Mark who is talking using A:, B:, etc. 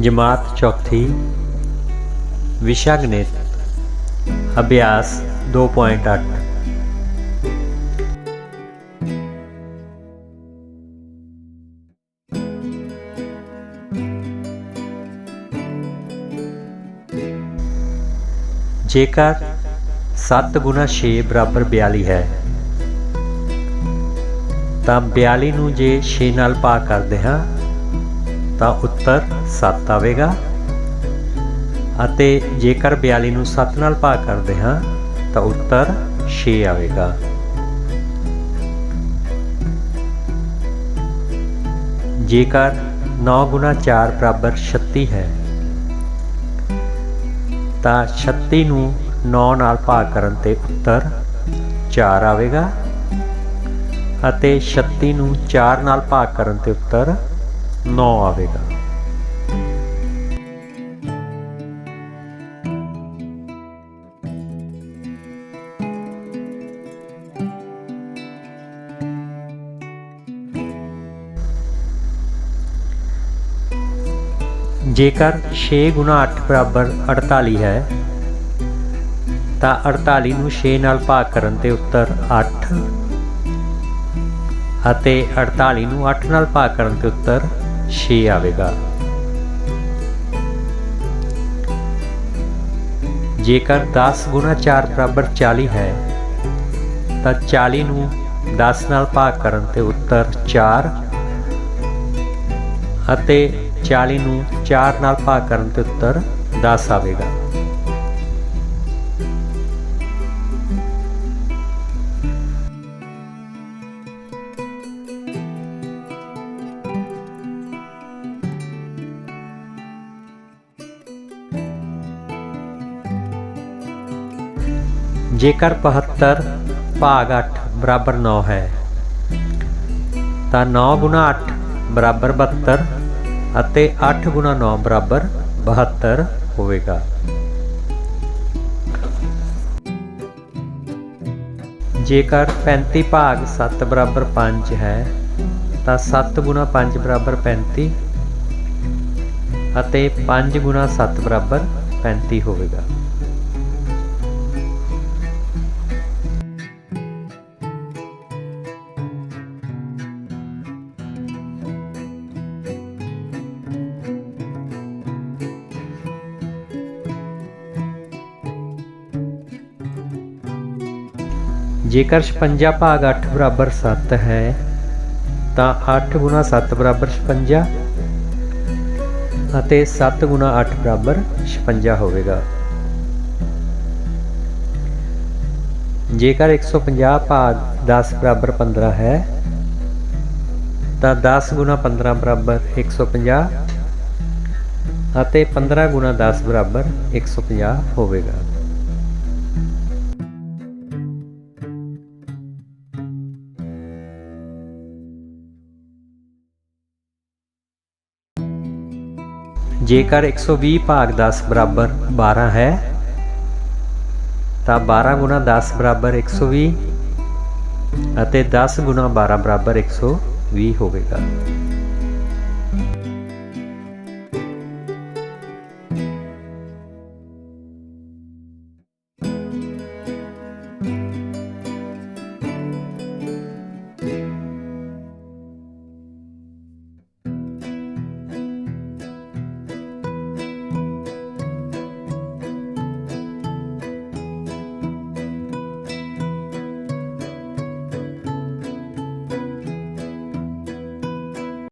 A: ਜਮਾਤ ਚੌਥੀ ਵਿਸ਼ਾ ਗਣਿਤ ਅਭਿਆਸ 2.8 ਜੇਕਰ 7 ਗੁਣਾ 6 ਬਰਾਬਰ 42 ਹੈ, ਤਾਂ 42 ਨੂੰ ਜੇ 6 ਨਾਲ ਭਾਗ ਕਰਦੇ ਹਾਂ ਤਾਂ ਉੱਤਰ 7 ਆਵੇਗਾ। ਅਤੇ ਜੇਕਰ 42 ਨੂੰ 7 ਨਾਲ ਭਾਗ ਕਰਦੇ ਹਾਂ, ਤਾਂ ਉੱਤਰ 6 ਆਵੇਗਾ। ਜੇਕਰ 9 ਗੁਣਾ 4 ਬਰਾਬਰ 36 ਹੈ, ਤਾਂ 36 ਨੂੰ 9 ਨਾਲ ਭਾਗ ਕਰਨ ਤੇ ਉੱਤਰ 4 ਆਵੇਗਾ। ਅਤੇ 36 ਨੂੰ 4 ਨਾਲ ਭਾਗ ਕਰਨ ਤੇ ਉੱਤਰ 9 ਆਵੇਗਾ ਜੇਕਰ 6 ਗੁਣਾ 8 ਬਰਾਬਰ 48 ਹੈ, ਤਾਂ 48 ਨੂੰ 6 ਨਾਲ ਭਾਗ ਕਰਨ ਤੇ ਉੱਤਰ 8 ਅਤੇ 48 ਨੂੰ 8 ਨਾਲ ਭਾਗ ਕਰਨ ਤੇ ਉੱਤਰ 6 ਆਵੇਗਾ। ਜੇਕਰ 10 ਗੁਣਾ 4 ਬਰਾਬਰ 40 ਹੈ, ਤਾਂ 40 ਨੂੰ 10 ਨਾਲ ਭਾਗ ਕਰਨ ਤੇ ਉੱਤਰ 4 ਅਤੇ 40 ਨੂੰ 4 ਨਾਲ ਭਾਗ ਕਰਨ ਤੇ ਉੱਤਰ 10 ਆਵੇਗਾ। ਜੇਕਰ 72 ਭਾਗ 8 ਬਰਾਬਰ 9 ਹੈ, ਤਾਂ 9 ਗੁਣਾ 8 ਬਰਾਬਰ 72 ਅਤੇ 8 ਗੁਣਾ 9 ਬਰਾਬਰ 72 ਹੋਵੇਗਾ। ਜੇਕਰ 35 ਭਾਗ 7 ਬਰਾਬਰ 5 ਹੈ, ਤਾਂ 7 ਗੁਣਾ 5 ਬਰਾਬਰ 35 ਅਤੇ 5 ਗੁਣਾ 7 ਬਰਾਬਰ 35 ਹੋਵੇਗਾ। ਜੇਕਰ 56 ਭਾਗ 8 ਬਰਾਬਰ 7 ਹੈ, ਤਾਂ 8 ਗੁਣਾ 7 ਬਰਾਬਰ 56 ਅਤੇ 7 ਗੁਣਾ 8 ਬਰਾਬਰ 56 ਹੋਵੇਗਾ। ਜੇਕਰ 150 ਭਾਗ 10 ਬਰਾਬਰ 15 ਹੈ, ਤਾਂ 10 ਗੁਣਾ 15 ਬਰਾਬਰ 150 ਅਤੇ 15 ਗੁਣਾ 10 ਬਰਾਬਰ 150 ਹੋਵੇਗਾ। ਜੇਕਰ 120 ਭਾਗ 10 ਬਰਾਬਰ 12 ਹੈ, ਤਾਂ 12 ਗੁਣਾ 10 ਬਰਾਬਰ 120 ਅਤੇ 10 ਗੁਣਾ 12 ਬਰਾਬਰ 120 ਹੋਵੇਗਾ।